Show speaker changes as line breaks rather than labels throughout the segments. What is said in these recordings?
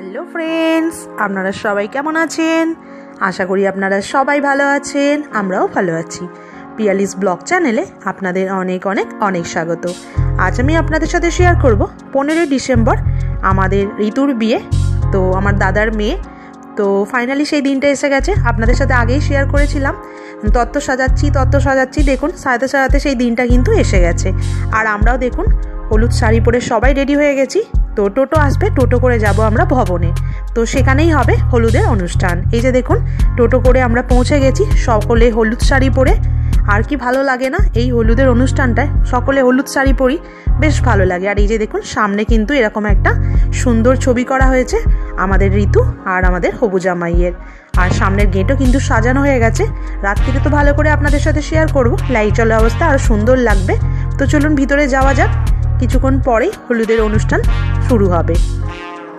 Hello friends আপনারা সবাই কেমন আছেন? আশা করি আপনারা সবাই ভালো আছেন, আমরাও ভালো আছি। পিয়ালিস ব্লগ চ্যানেলে আপনাদের অনেক অনেক অনেক স্বাগত। আজ আমি আপনাদের সাথে শেয়ার করব পনেরোই ডিসেম্বর, আমাদের ঋতুর বিয়ে, তো আমার দাদার মেয়ে। তো ফাইনালি সেই দিনটা এসে গেছে, আপনাদের সাথে আগেই শেয়ার করেছিলাম। তত্ত্ব সাজাচ্ছি তত্ত্ব সাজাচ্ছি, দেখুন, সাজাতে সাজাতে সেই দিনটা কিন্তু এসে গেছে। আর আমরাও দেখুন হলুদ শাড়ি পরে সবাই রেডি হয়ে গেছি। তো টোটো আসবে, টোটো করে যাব আমরা ভবনে। তো সেখানেই হবে হলুদের অনুষ্ঠান। এই যে দেখুন, টোটো করে আমরা পৌঁছে গেছি সকলে হলুদ শাড়ি পরে। আর কি ভালো লাগে না এই হলুদের অনুষ্ঠানটায়? সকলে হলুদ শাড়ি পরি, বেশ ভালো লাগে। আর এই যে দেখুন, সামনে কিন্তু এরকম একটা সুন্দর ছবি করা হয়েছে আমাদের ঋতু আর আমাদের হবু জামাইয়ের। আর সামনের গেটও কিন্তু সাজানো হয়ে গেছে। রাত্রিরে তো ভালো করে আপনাদের সাথে শেয়ার করব। লাইট চলা অবস্থা আর সুন্দর লাগবে। তো চলুন ভিতরে যাওয়া যাক। কিছুক্ষণ পরেই হলুদের অনুষ্ঠান শুরু হবে।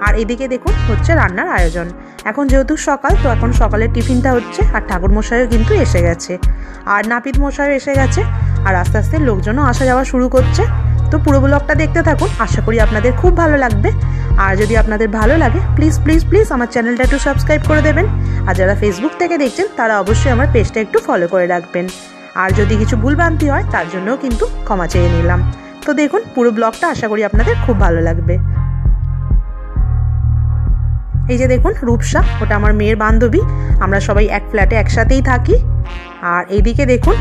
আর এদিকে দেখুন হচ্ছে রান্নার আয়োজন। এখন যেহেতু সকাল, তো এখন সকালের টিফিনটা হচ্ছে আর ঠাকুর মশাইও কিন্তু এসে গেছে। আর নাপিত মশাইও এসে গেছে আর আস্তে আস্তে লোকজনও আসা যাওয়া শুরু করছে। তো পুরো ব্লগটা দেখতে থাকুন, আশা করি আপনাদের খুব ভালো লাগবে। আর যদি আপনাদের ভালো লাগে প্লিজ প্লিজ প্লিজ আমার চ্যানেলটা একটু সাবস্ক্রাইব করে দেবেন। আর যারা ফেসবুক থেকে দেখছেন, তারা অবশ্যই আমার পেজটা একটু ফলো করে রাখবেন। আর যদি কিছু ভুলভ্রান্তি হয়, তার জন্যও কিন্তু ক্ষমা চেয়ে নিলাম। তো দেখুন, পুরো ব্লগটা আশা করি আপনাদের খুব ভালো লাগবে। এই যে দেখুন, রূপসা, ওটা আমার মেয়ের বান্ধবী। আমরা সবাই এক ফ্ল্যাটে একসাথেই থাকি। আর এইদিকে দেখুন,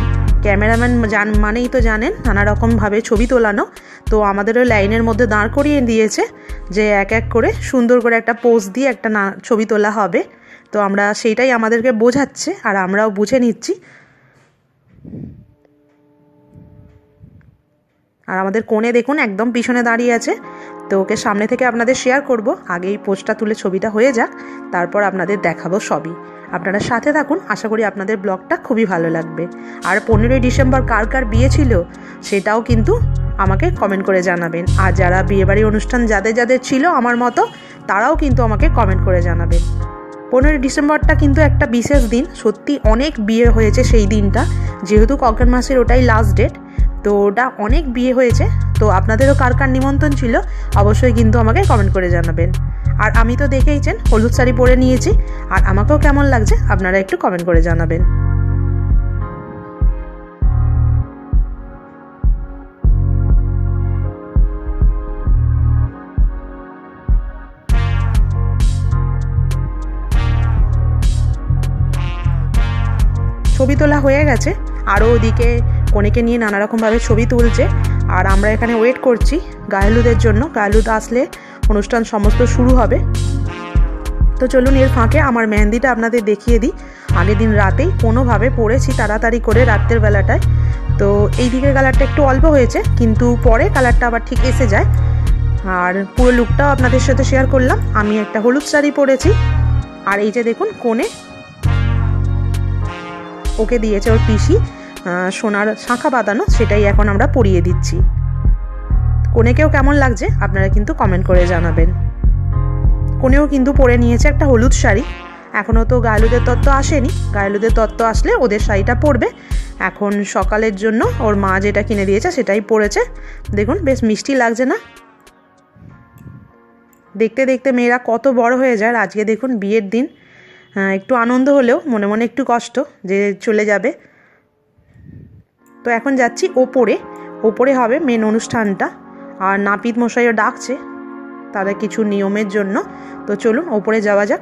ক্যামেরাম্যান জান, মানেই তো জানেন, নানা রকমভাবে ছবি তোলানো। তো আমাদেরও লাইনের মধ্যে দাঁড় করিয়ে দিয়েছে যে এক এক করে সুন্দর করে একটা পোজ দিয়ে একটা না, ছবি তোলা হবে। তো আমরা সেইটাই আমাদেরকে বোঝাচ্ছে, আর আমরাও বুঝে নিচ্ছি। আর আমাদের কোণে দেখুন, একদম পিছনে দাঁড়িয়ে আছে। তো ওকে সামনে থেকে আপনাদের শেয়ার করব। আগে এই পোস্টটা তুলে ছবিটা হয়ে যাক, তারপর আপনাদের দেখাবো সবই। আপনারা সাথে থাকুন, আশা করি আপনাদের ব্লগটা খুবই ভালো লাগবে। আর পনেরোই ডিসেম্বর কার কার বিয়ে ছিল, সেটাও কিন্তু আমাকে কমেন্ট করে জানাবেন। আর যারা বিয়েবাড়ি অনুষ্ঠান যাদের যাদের ছিল আমার মতো, তারাও কিন্তু আমাকে কমেন্ট করে জানাবেন। পনেরোই ডিসেম্বরটা কিন্তু একটা বিশেষ দিন। সত্যি অনেক বিয়ে হয়েছে সেই দিনটা। যেহেতু অজ্ঞান মাসের ওটাই লাস্ট ডেট তো ওটা অনেক বিয়ে হয়েছে, তো আপনাদেরও কার কার নিমন্ত্রণ ছিল অবশ্যই কিন্তু আমাকে কমেন্ট করে জানাবেন। আর আমি তো দেখেইছেন, হলুদ শাড়ি পরে নিয়েছি, আর আমাকেও কেমন লাগছে আপনারা একটু কমেন্ট করে জানাবেন। ছবি তোলা হয়ে গেছে, আরও ওদিকে কনেকে নিয়ে নানা রকমভাবে ছবি তুলছে। আর আমরা এখানে ওয়েট করছি গায়েলুদের জন্য। গায়েলুদ আসলে অনুষ্ঠান সমস্ত শুরু হবে। তো চলুন এর ফাঁকে আমার মেহেন্দিটা আপনাদের দেখিয়ে দিই। আগের দিন রাতেই কোনোভাবে পড়েছি তাড়াতাড়ি করে রাত্রের বেলাটায়। তো এই দিকের কালারটা একটু অল্প হয়েছে, কিন্তু পরে কালারটা আবার ঠিক এসে যায়। আর পুরো লুকটাও আপনাদের সাথে শেয়ার করলাম। আমি একটা হলুদ শাড়ি পরেছি। আর এই যে দেখুন, কোণে ওকে দিয়েছে ওর পিসি। সোনার শাঁখা বাঁধানো সেটাই এখন আমরা পরিয়ে দিচ্ছি। কোনেকেও কেমন লাগছে, আপনারা কিন্তু কমেন্ট করে জানাবেন। কোনেও কিন্তু পরে নিয়েছে একটা হলুদ শাড়ি। এখনও তো গায়েলুদের তত্ত্ব আসেনি। গায়েলুদের তত্ত্ব আসলে ওদের শাড়িটা পরবে। এখন সকালের জন্য ওর মা যেটা কিনে দিয়েছে সেটাই পরেছে। দেখুন, বেশ মিষ্টি লাগছে না? দেখতে দেখতে মেয়েরা কত বড় হয়ে যায়। আজকে দেখুন বিয়ের দিন। একটু আনন্দ হলেও, মনে মনে একটু কষ্ট যে চলে যাবে। তো এখন যাচ্ছি ওপরে। ওপরে হবে মেন অনুষ্ঠানটা। আর নাপিত মশাইও ডাকছে তাদের কিছু নিয়মের জন্য। তো চলুন, ওপরে যাওয়া যাক।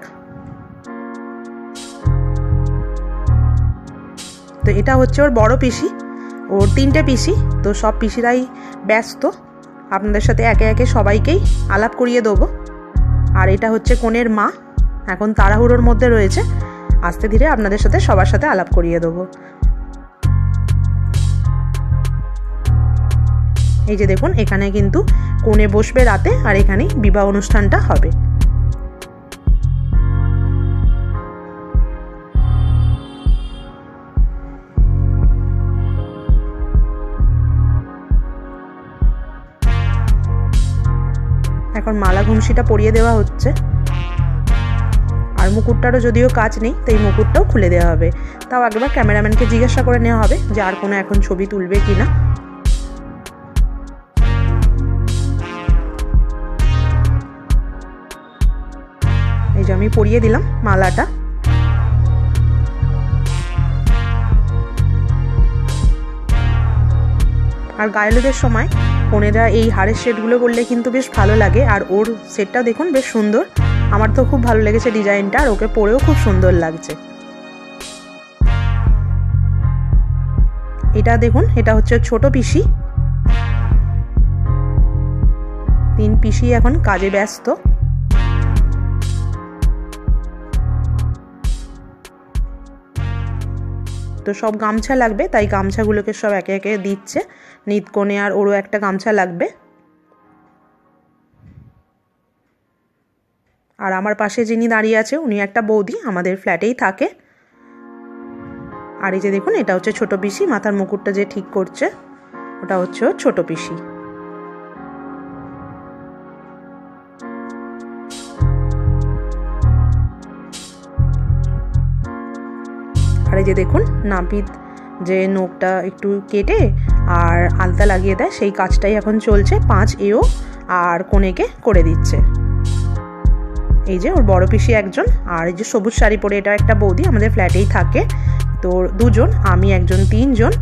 তো এটা হচ্ছে ওর বড় পিসি। ওর তিনটে পিসি। তো সব পিসিরাই ব্যস্ত। আপনাদের সাথে একে একে সবাইকেই আলাপ করিয়ে দেবো। আর এটা হচ্ছে কোনের মা। এখন তাড়াহুড়োর মধ্যে রয়েছে। আস্তে ধীরে আপনাদের সাথে সবার সাথে আলাপ করিয়ে দেবো। এই যে দেখুন, এখানে কিন্তু কোণে বসবে রাতে আর এখানে বিবাহ অনুষ্ঠানটা হবে। এখন মালা ঘুমসিটা পরিয়ে দেওয়া হচ্ছে। আর মুকুটটারও যদিও কাজ নেই, তাই মুকুটটাও খুলে দেওয়া হবে। তাও একবার ক্যামেরাম্যানকে জিজ্ঞাসা করে নেওয়া হবে যে আর কোনো এখন ছবি তুলবে কি না পরিয়ে দিলাম মালাটা। আর গায়েলোদের সময় কনেরা এই হাড়ের সেটগুলো করলে কিন্তু বেশ ভালো লাগে, আর ওর সেটটা দেখুন বেশ সুন্দর। আমার তো খুব ভালো লেগেছে ডিজাইনটা, আর ওকে পরেও খুব সুন্দর লাগছে। এটা দেখুন, এটা হচ্ছে ছোট পিসি। তিন পিসি এখন কাজে ব্যস্ত। তো সব গামছা লাগবে, তাই গামছাগুলোকে সব একে একে দিচ্ছে। নিতকোণে আর ওরও একটা গামছা লাগবে। আর আমার পাশে যিনি দাঁড়িয়ে আছে, উনি একটা বৌদি, আমাদের ফ্ল্যাটেই থাকে। আর এই যে দেখুন, এটা হচ্ছে ছোট পিসি, মাথার মুকুটটা যে ঠিক করছে, ওটা হচ্ছে ছোট পিসি। আর যে দেখুন, নাপিত যে নোকটা একটু কেটে আর আলতা লাগিয়ে দেয়, সেই কাজটাই এখন চলছে। পাঁচ এও আর কোনেকে করে দিচ্ছে। এই যে ওর বড় পিসি একজন, আর এই যে সবুজ শাড়ি পরে এটা একটা বৌদি আমাদের ফ্ল্যাটেই থাকে। তো দুজন, আমি একজন, তিনজন,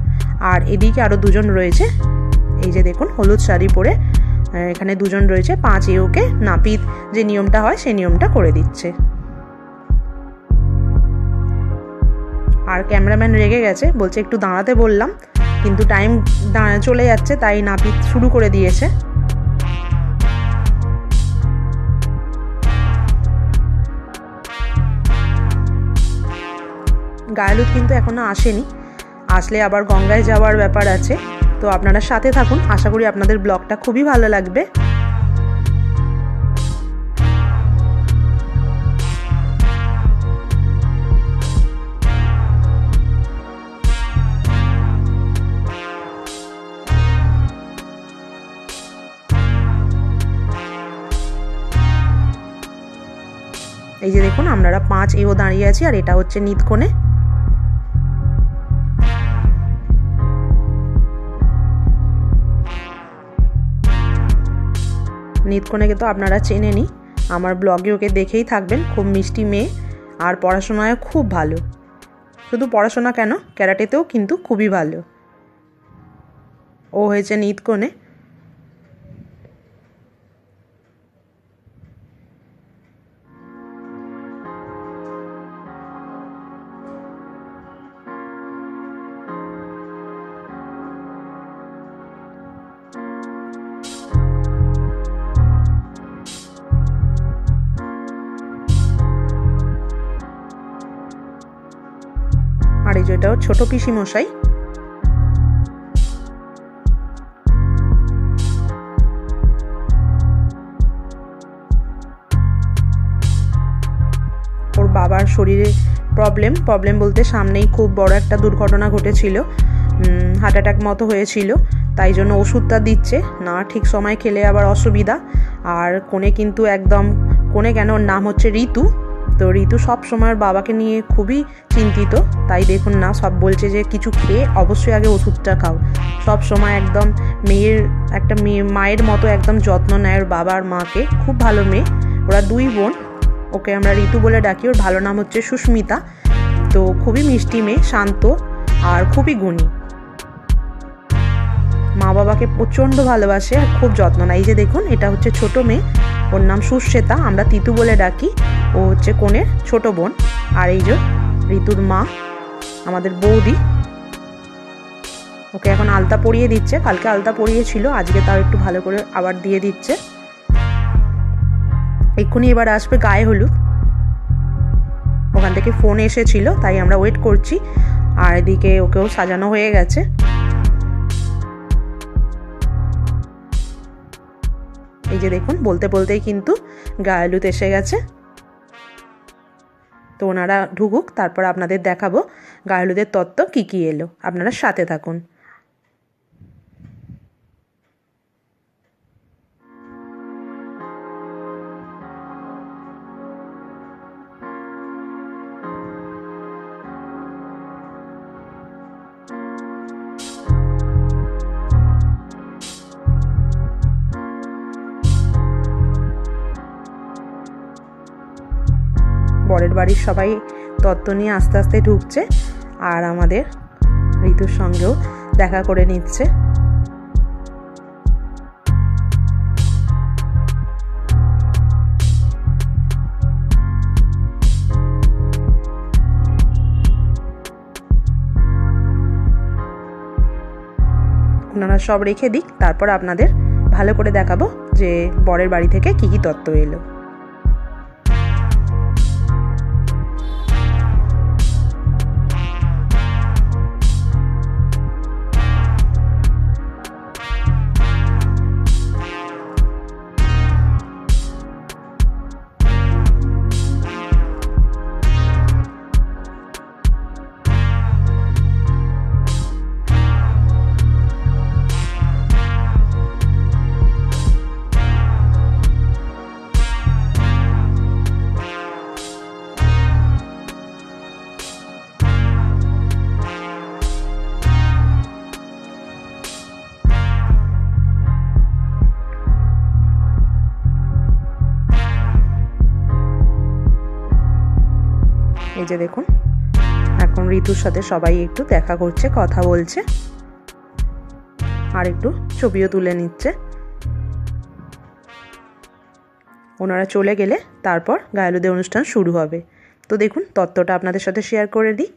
আর এদিকে আরও দুজন রয়েছে। এই যে দেখুন, হলুদ শাড়ি পরে, এখানে দুজন রয়েছে, পাঁচ এওকে নাপিত যে নিয়মটা হয়, সেই নিয়মটা করে দিচ্ছে। আর ক্যামেরাম্যান রেগে গেছে, বলছে একটু দাঁড়াতে বললাম, কিন্তু টাইম চলে যাচ্ছে, তাই নাপিত শুরু করে দিয়েছে। গায়েলুদ কিন্তু এখনও আসেনি। আসলে আবার গঙ্গায় যাওয়ার ব্যাপার আছে, তো আপনারা সাথে থাকুন, আশা করি আপনাদের ব্লগটা খুবই ভালো লাগবে। যে দেখুন আমরা পাঁচ এও দাঁড়িয়ে আছি, আর এটা হচ্ছে নিতকোণে। নিতকোণেকে তো আপনারা চেনেনি আমার ব্লগে ওকে দেখেই থাকবেন, খুব মিষ্টি মেয়ে, আর পড়াশোনায় খুব ভালো। শুধু পড়াশোনা কেন, ক্যারাটেতেও কিন্তু খুবই ভালো। ও হয়েছে নিতকোণে। ছোট পিসি মশাই ওর বাবার শরীরে প্রবলেম প্রবলেম বলতে সামনেই খুব বড় একটা দুর্ঘটনা ঘটেছিল। হার্ট অ্যাটাক মতো হয়েছিল, তাই জন্য ওষুধটা দিচ্ছে। না, ঠিক সময় খেলে আবার অসুবিধা। আর কোণে কিন্তু একদম, কোণে কেন ওর নাম হচ্ছে ঋতু। তো ঋতু সব সময় বাবাকে নিয়ে খুবই চিন্তিত। তাই দেখুন না, সব বলছে যে কিছু খেয়ে অবশ্যই আগে ওষুধটা খাও। সব সময় একদম মেয়ের, একটা মেয়ে, মায়ের মতো একদম যত্ন নেয় ওর বাবার মাকে। খুব ভালো মেয়ে। ওরা দুই বোন। ওকে আমরা ঋতু বলে ডাকি। ওর ভালো নাম হচ্ছে সুস্মিতা। তো খুবই মিষ্টি মেয়ে, শান্ত আর খুবই গুণী। বাবাকে প্রচণ্ড ভালোবাসে আর খুব যত্ন নেয়। এই যে দেখুন, এটা হচ্ছে ছোট মেয়ে। ওর নাম সুশ্বেতা আমরা তিতু বলে ডাকি। ও হচ্ছে কোণের ছোট বোন। আর এই যে ঋতুর মা, আমাদের বৌদি। ওকে এখন আলতা পরিয়ে দিচ্ছে। কালকে আলতা পরিয়েছিল, আজকে তাও একটু ভালো করে আবার দিয়ে দিচ্ছে। এক্ষুনি এবার আসবে গায়ে হলুদ। ওখান থেকে ফোন এসেছিল, তাই আমরা ওয়েট করছি। আর এদিকে ওকেও সাজানো হয়ে গেছে। এই যে দেখুন, বলতে বলতেই কিন্তু গায়েলুত এসে গেছে। তো ওনারা ঢুকুক, তারপর আপনাদের দেখাবো গায়ালুদের তত্ত্ব কী কী এলো। আপনারা সাথে থাকুন। বাড়ির সবাই তত্ত্ব নিয়ে আস্তে আস্তে ঢুকছে আর আমাদের ঋতুর সঙ্গেও দেখা করে নিচ্ছে। ওনারা সব রেখে দিক, তারপর আপনাদের ভালো করে দেখাবো যে বরের বাড়ি থেকে কি কি তত্ত্ব এলো। এই যে দেখুন, এখন ঋতুর সাথে সবাই একটু দেখা করছে, কথা বলছে। আর একটু ছবিও তুলে নিচ্ছে। ওনারা চলে গেলে তারপর গায়লুদের অনুষ্ঠান শুরু হবে। তো দেখুন, তত্ত্বটা আপনাদের সাথে শেয়ার করে দিই।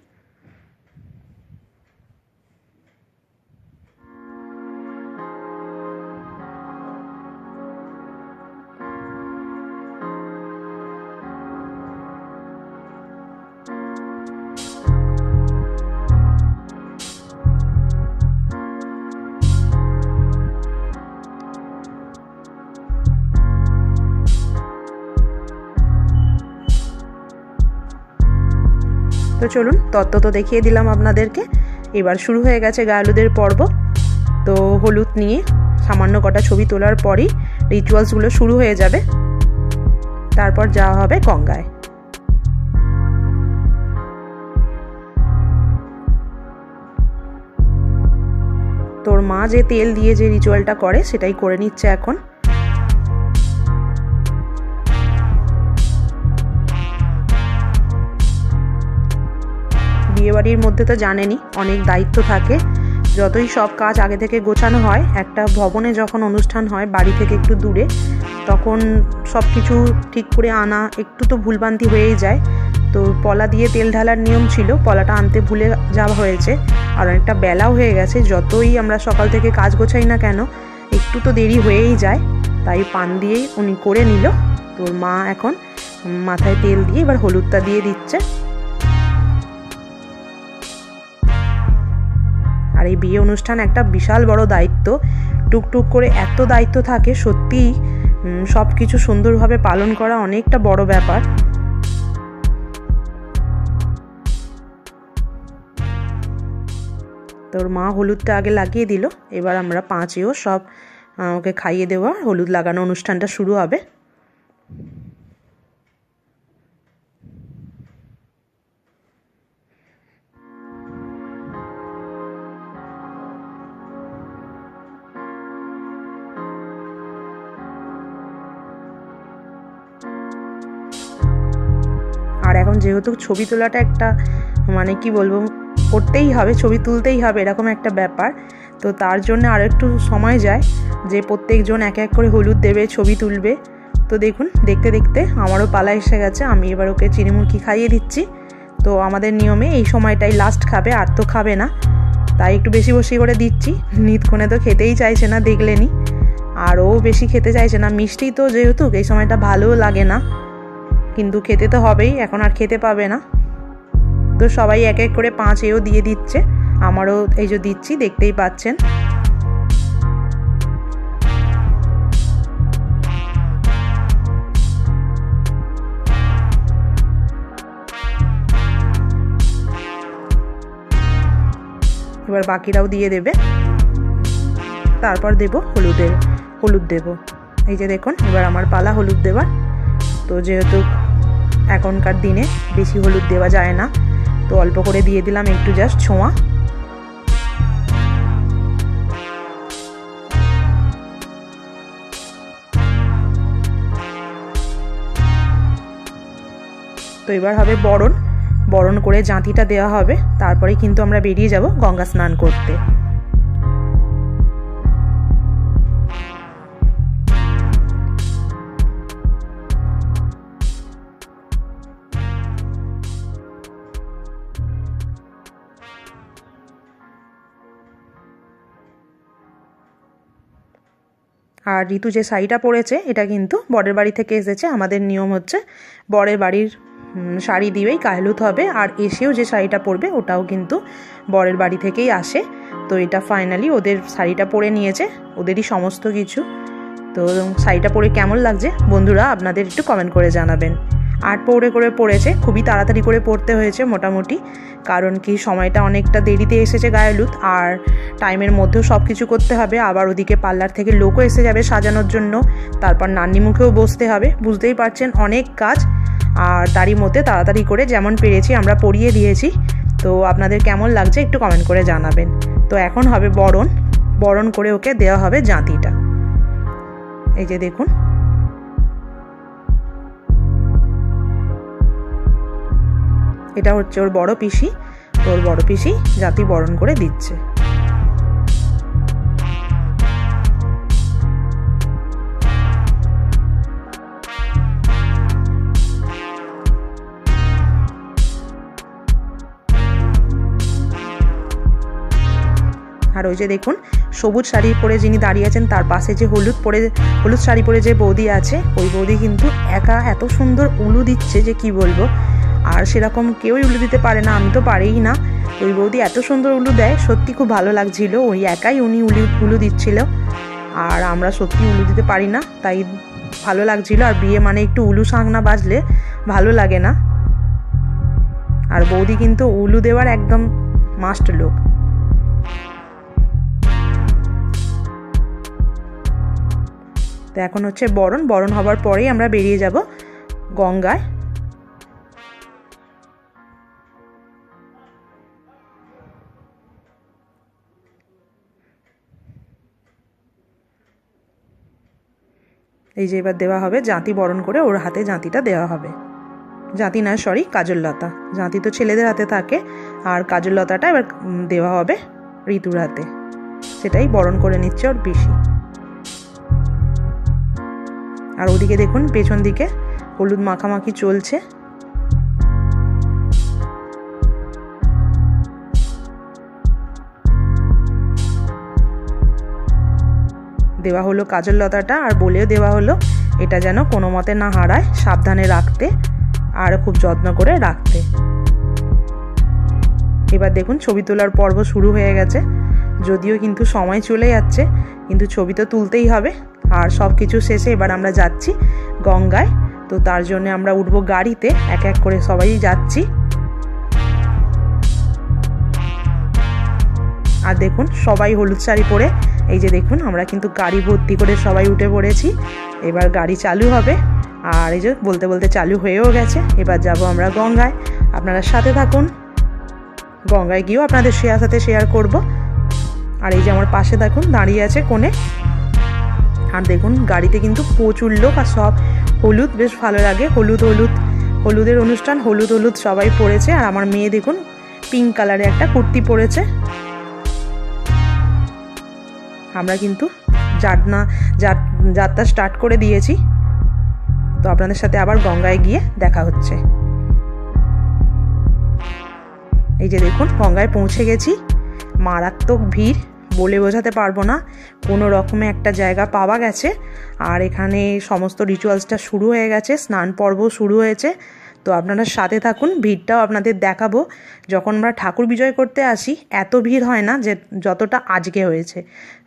চলুন, তত্ত্ব তো দেখিয়ে দিলাম আপনাদেরকে। এবার শুরু হয়ে গেছে গায়লুদের পর্ব। তো হলুদ নিয়ে সামান্য কটা ছবি তোলার পরই রিচুয়ালসগুলো শুরু হয়ে যাবে। তারপর যাওয়া হবে গঙ্গায়। তোর মা যে তেল দিয়ে যে রিচুয়ালটা করে, সেটাই করে নিচ্ছে এখন। বিয়েবাড়ির মধ্যে তো জানেনই অনেক দায়িত্ব থাকে। যতই সব কাজ আগে থেকে গোছানো হয়, একটা ভবনে যখন অনুষ্ঠান হয়, বাড়ি থেকে একটু দূরে, তখন সব কিছু ঠিক করে আনা একটু তো ভুলবান্তি হয়েই যায়। তো পলা দিয়ে তেল ঢালার নিয়ম ছিল, পলাটা আনতে ভুলে যাওয়া হয়েছে। আর অনেকটা বেলাও হয়ে গেছে, যতই আমরা সকাল থেকে কাজ গোছাই না কেন, একটু তো দেরি হয়েই যায়। তাই পান দিয়েই উনি করে নিল। তোর মা এখন মাথায় তেল দিয়ে এবার হলুদটা দিয়ে দিচ্ছে। আর এই বিয়ে অনুষ্ঠান একটা বিশাল বড় দায়িত্ব। টুকটুক করে এত দায়িত্ব থাকে, সত্যিই সব কিছু সুন্দরভাবে পালন করা অনেকটা বড় ব্যাপার। তোর মা হলুদটা আগে লাগিয়ে দিল, এবার আমরা পাঁচেও সব ওকে খাইয়ে দেওয়া হলুদ লাগানো অনুষ্ঠানটা শুরু হবে। এখন যেহেতু ছবি তোলাটা একটা মানে কি বলব, করতেই হবে, ছবি তুলতেই হবে, এরকম একটা ব্যাপার। তো তার জন্য আর একটু সময় যায় যে প্রত্যেকজন এক এক করে হলুদ দেবে, ছবি তুলবে। তো দেখুন, দেখতে দেখতে আমারও পালা এসে গেছে, আমি এবার ওকে চিনিমুরকি খাইয়ে দিচ্ছি। তো আমাদের নিয়মে এই সময়টাই লাস্ট খাবে, আর তো খাবে না। তাই একটু বেশি বসি করে দিচ্ছি নিতক্ষণে তো খেতেই চাইছে না, দেখলেনি। আরও বেশি খেতে চাইছে না, মিষ্টি তো যেহেতু, এই সময়টা ভালোও লাগে না। কিন্তু খেতে তো হবেই, এখন আর খেতে পাবে না। তো সবাই এক এক করে পাঁচ এও দিয়ে দিচ্ছে। আমারও এই যে দিচ্ছি, দেখতেই পাচ্ছেন। এবার বাকিরাও দিয়ে দেবে। তারপর দেব হলুদের, হলুদ দেব। এই যে দেখুন, এবার আমার পালা হলুদ দেবার তো যেহেতু এখনকার দিনে বেশি হলুদ দেওয়া যায় না। তো অল্প করে দিয়ে দিলাম একটু জাস্ট ছোঁয়া। তো এবার হবে বরণ। বরণ করে জাঁতিটা দেওয়া হবে। তারপরে কিন্তু আমরা বেরিয়ে যাব গঙ্গা স্নান করতে। আর ঋতু যে শাড়িটা পরেছে, এটা কিন্তু বরের বাড়ি থেকে এসেছে। আমাদের নিয়ম হচ্ছে বরের বাড়ির শাড়ি দিয়েই কাহলুত হবে। আর এসেও যে শাড়িটা পরবে, ওটাও কিন্তু বরের বাড়ি থেকেই আসে। তো এটা ফাইনালি ওদের শাড়িটা পরে নিয়েছে, ওদেরই সমস্ত কিছু। তো শাড়িটা পরে কেমন লাগছে? বন্ধুরা, আপনাদের একটু কমেন্ট করে জানাবেন। আট পৌড়ে করে পড়েছে, খুবই তাড়াতাড়ি করে পড়তে হয়েছে মোটামুটি, কারণ কি সময়টা অনেকটা দেরিতে এসেছে গায়েলুত আর টাইমের মধ্যেও সব কিছু করতে হবে, আবার ওদিকে পার্লার থেকে লোকও এসে যাবে সাজানোর জন্য, তারপর নান্নি মুখেও বসতে হবে, বুঝতেই পারছেন অনেক কাজ, আর তারই মধ্যে তাড়াতাড়ি করে যেমন পেরেছি আমরা পড়িয়ে দিয়েছি, তো আপনাদের কেমন লাগছে একটু কমেন্ট করে জানাবেন, তো এখন হবে বরণ বরণ করে ওকে দেওয়া হবে জাঁতিটা, এই যে দেখুন এটা হচ্ছে ওর বড় পিসি ওর বড় পিসি জাতি বরণ করে দিচ্ছে। আর ওই যে দেখুন, সবুজ শাড়ি পরে যিনি দাঁড়িয়ে আছেন, তার পাশে যে হলুদ পরে, হলুদ শাড়ি পরে যে বৌদি আছে, ওই বৌদি কিন্তু একা এত সুন্দর উলু দিচ্ছে যে কি বলব। আর সেরকম কেউই উলু দিতে পারে না, আমি তো পারেই না। ওই বৌদি এত সুন্দর উলু দেয়, সত্যি খুব ভালো লাগছিল, ওই একাই উনি উলি, উলু দিচ্ছিল। আর আমরা সত্যি উলু দিতে পারি না, তাই ভালো লাগছিল, আর বিয়ে মানে একটু উলু না বাজলে ভালো লাগে না। আর বৌদি কিন্তু উলু দেওয়ার একদম মাস্ট লোক তো এখন হচ্ছে বরণ বরণ হবার পরেই আমরা বেরিয়ে যাব গঙ্গায়। এই যে এবার দেওয়া হবে জাঁতি বরণ করে ওর হাতে জাঁতিটা দেওয়া হবে। জাঁতি না সরি কাজললতা। জাঁতি তো ছেলেদের হাতে থাকে, আর কাজললতাটা এবার দেওয়া হবে ঋতুর হাতে। সেটাই বরণ করে নিচ্ছে ওর পিসি। আর ওদিকে দেখুন, পেছন দিকে হলুদ মাখামাখি চলছে। দেওয়া হলো কাজল লতাটা, আর বলেও দেওয়া হলো এটা যেন কোনো মতে না হারায়, সাবধানে রাখতে আর খুব যত্ন করে রাখতে। এবার দেখুন, ছবি তোলার পর্ব শুরু হয়ে গেছে। যদিও কিন্তু সময় চলে যাচ্ছে, কিন্তু ছবি তো তুলতেই হবে। আর সব কিছু শেষে এবার আমরা যাচ্ছি গঙ্গায়। তো তার জন্য আমরা উঠবো গাড়িতে, এক এক করে সবাই যাচ্ছি। আর দেখুন, সবাই হলুদ শাড়ি পরে। এই যে দেখুন, আমরা কিন্তু গাড়ি ভর্তি করে সবাই উঠে পড়েছি। এবার গাড়ি চালু হবে। আর এই যে বলতে বলতে চালু হয়েও গেছে। এবার যাব আমরা গঙ্গায়। আপনারা সাথে থাকুন। গঙ্গায় গিয়েও আপনাদের শেয়ার সাথে শেয়ার করব। আর এই যে আমার পাশে দেখুন, দাঁড়িয়ে আছে কোণে। আর দেখুন, গাড়িতে কিন্তু প্রচুর লোক আর সব হলুদ, বেশ ভালো লাগে। হলুদ হলুদ, হলুদের অনুষ্ঠান, হলুদ হলুদ সবাই পরেছে আর আমার মেয়ে দেখুন, পিঙ্ক কালারে একটা কুর্তি পরেছে। আমরা কিন্তু যাত্রা যাত্রা স্টার্ট করে দিয়েছি। তো আপনাদের সাথে আবার গঙ্গায় গিয়ে দেখা হচ্ছে। এই যে দেখুন, গঙ্গায় পৌঁছে গেছি। মারাত্মক ভিড়, বলে বোঝাতে পারব না। কোনো রকমে একটা জায়গা পাওয়া গেছে। আর এখানে সমস্ত রিচুয়ালসটা শুরু হয়ে গেছে, স্নান পর্ব শুরু হয়েছে। তো আপনারা সাথে থাকুন, ভিড়টাও আপনাদের দেখাবো। যখন আমরা ঠাকুর বিজয় করতে আসি, এত ভিড় হয় না যে যতটা আজকে হয়েছে।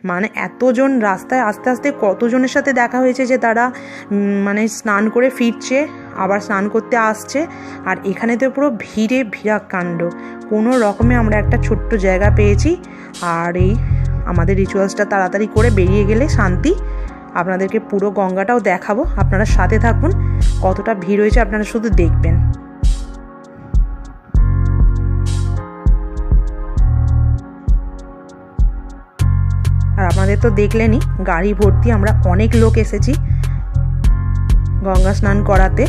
মানে এতজন রাস্তায় আস্তে আস্তে কতজনের সাথে দেখা হয়েছে যে তারা মানে স্নান করে ফিরছে, আবার স্নান করতে আসছে। আর এখানে তো পুরো ভিড়ে ভিড়াকাণ্ড। কোনো রকমে আমরা একটা ছোট্ট জায়গা পেয়েছি। আর এই আমাদের রিচুয়ালসটা তাড়াতাড়ি করে বেরিয়ে গেলে শান্তি। আপনাদেরকে পুরো গঙ্গাটাও দেখাবো। আপনারা সাথে থাকুন। কতটা ভিড় হয়েছে আপনারা শুধু দেখবেন। আর আপনাদের তো দেখলেনই, গাড়ি ভর্তি আমরা অনেক লোক এসেছি গঙ্গা স্নান করাতে।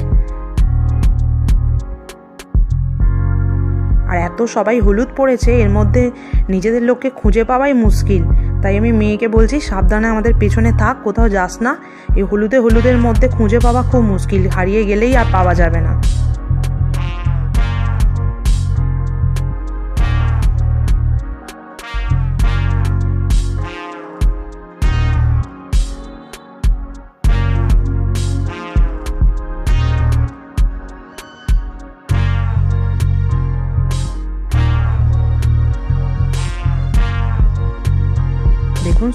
আর এত সবাই হলুদ পড়েছে, এর মধ্যে নিজেদের লোককে খুঁজে পাওয়াই মুশকিল। তাই আমি মেয়েকে বলছি, সাবধানে আমাদের পেছনে থাক, কোথাও যাস না। এই হলুদে হলুদের মধ্যে খুঁজে পাওয়া খুব মুশকিল, হারিয়ে গেলেই আর পাওয়া যাবে না।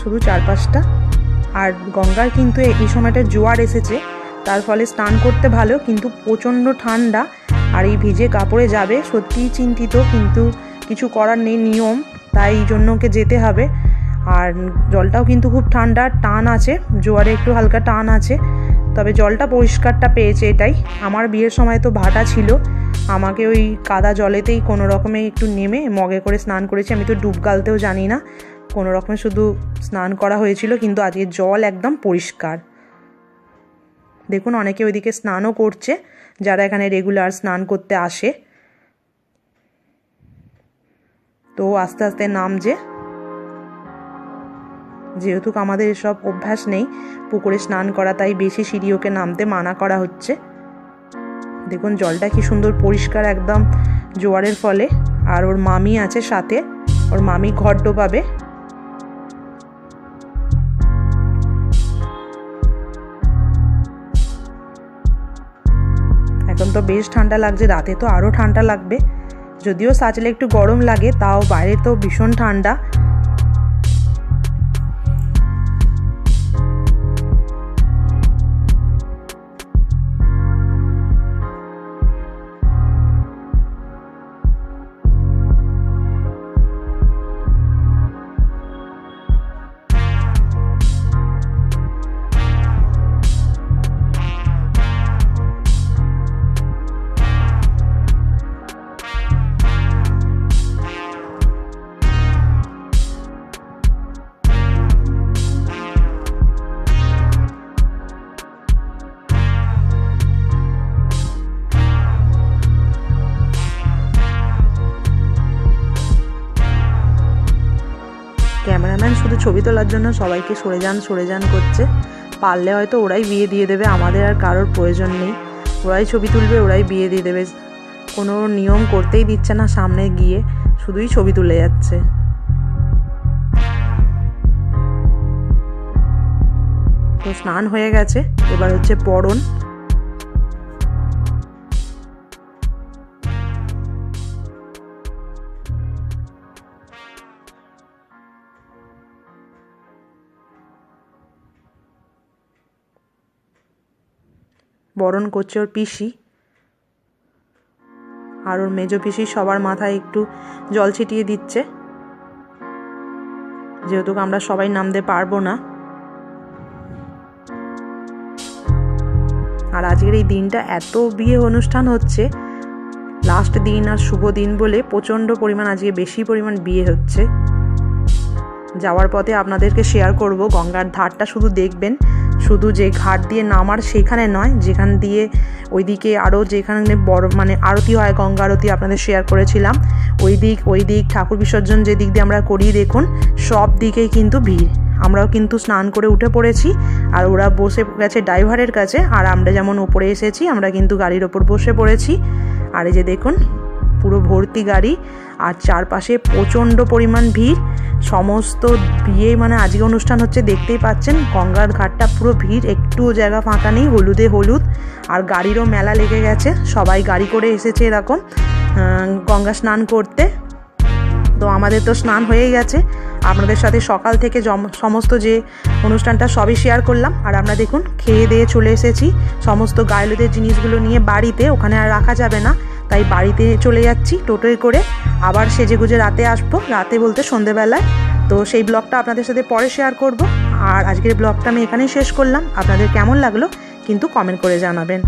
শুধু চারপাশটা। আর গঙ্গার কিন্তু এই সময়টা জোয়ার এসেছে। তার ফলে স্নান করতে ভালো, কিন্তু প্রচণ্ড ঠান্ডা। আর এই ভিজে কাপড়ে যাবে, সত্যিই চিন্তিত, কিন্তু কিছু করার নেই, নিয়ম। তাই এই জন্য ওকে যেতে হবে। আর জলটাও কিন্তু খুব ঠান্ডা, টান আছে। জোয়ারে একটু হালকা টান আছে। তবে জলটা পরিষ্কারটা পেয়েছে এটাই। আমার বিয়ের সময় তো ভাটা ছিল। আমাকে ওই কাদা জলেতেই কোনো রকমে একটু নেমে মগে করে স্নান করেছি। আমি তো ডুব গালতেও জানি না। কোনো রকমে শুধু স্নান করা হয়েছিল, কিন্তু আজকে জল একদম পরিষ্কার। দেখুন, অনেকে ওইদিকে স্নানও করছে, যারা এখানে রেগুলার স্নান করতে আসে। তো আস্তে আস্তে নামছে। যেহেতু আমাদের এসব অভ্যাস নেই, পুকুরে স্নান করা, তাই বেশি সিঁড়ি ওকে নামতে মানা করা হচ্ছে। দেখুন, জলটা কি সুন্দর পরিষ্কার একদম জোয়ারের ফলে। আর ওর মামি আছে সাথে, ওর মামি ঘর ডোবাবে এখন তো বেশ ঠান্ডা লাগছে, রাতে তো আরও ঠান্ডা লাগবে। যদিও সাজলে একটু গরম লাগে, তাও বাইরে তো ভীষণ ঠান্ডা। ছবি তোলার জন্য সবাইকে সরে যান সরে যান করছে। পারলে হয়তো ওরাই বিয়ে দিয়ে দেবে, আমাদের আর কারোর প্রয়োজন নেই। ওরাই ছবি তুলবে, ওরাই বিয়ে দিয়ে দেবে। কোনো নিয়ম করতেই দিচ্ছে না সামনে গিয়ে, শুধুই ছবি তুলে যাচ্ছে। তো স্নান হয়ে গেছে, এবার হচ্ছে পরন বরণ করছে ওর পিসি। আর ওর মেজো পিসি সবার মাথায় একটু জল ছিটিয়ে দিচ্ছে। যেহেতু আমরা সবাই নামতে পারব না। আর আজকের এই দিনটা এত বিয়ে অনুষ্ঠান হচ্ছে। লাস্ট দিন আর শুভ দিন বলে প্রচণ্ড পরিমাণ আজকে বেশি পরিমাণ বিয়ে হচ্ছে। যাওয়ার পথে আপনাদেরকে শেয়ার করব, গঙ্গার ধারটা শুধু দেখবেন। শুধু যে ঘাট দিয়ে নামার সেখানে নয়, যেখান দিয়ে ওইদিকে আরও যেখানে বড় মানে আরতি হয়, গঙ্গা আরতি আপনাদের শেয়ার করেছিলাম। ওই দিক ওই দিক, ঠাকুর বিসর্জন যে দিক দিয়ে আমরা করি, দেখুন, সব দিকেই কিন্তু ভিড়। আমরাও কিন্তু স্নান করে উঠে পড়েছি, আর ওরা বসে গেছে ড্রাইভারের কাছে, আর আমরা যেমন ওপরে এসেছি, আমরা কিন্তু গাড়ির ওপর বসে পড়েছি। আর এই যে দেখুন পুরো ভর্তি গাড়ি আর চারপাশে প্রচণ্ড পরিমাণ ভিড়। সমস্ত বিয়ে মানে আজকে অনুষ্ঠান হচ্ছে দেখতেই পাচ্ছেন, গঙ্গার ঘাটটা পুরো ভিড়, একটুও জায়গা ফাঁকা নেই, হলুদে হলুদ। আর গাড়িরও মেলা লেগে গেছে, সবাই গাড়ি করে এসেছে এরকম গঙ্গা স্নান করতে। তো আমাদের তো স্নান হয়ে গেছে। আপনাদের সাথে সকাল থেকে সমস্ত যে অনুষ্ঠানটা সবই শেয়ার করলাম। আর আমরা দেখুন, খেয়ে দিয়ে চলে এসেছি। সমস্ত গায়লুদের জিনিসগুলো নিয়ে বাড়িতে, ওখানে আর রাখা যাবে না। তাই বাড়িতে চলে যাচ্ছি টোটোয় করে। আবার সেজেগুজে রাতে আসব। রাতে বলতে সন্ধেবেলায়। তো সেই ব্লগটা আপনাদের সাথে পরে শেয়ার করব। আর আজকের ব্লগটা আমি এখানেই শেষ করলাম। আপনাদের কেমন লাগল কিন্তু কমেন্ট করে জানাবেন।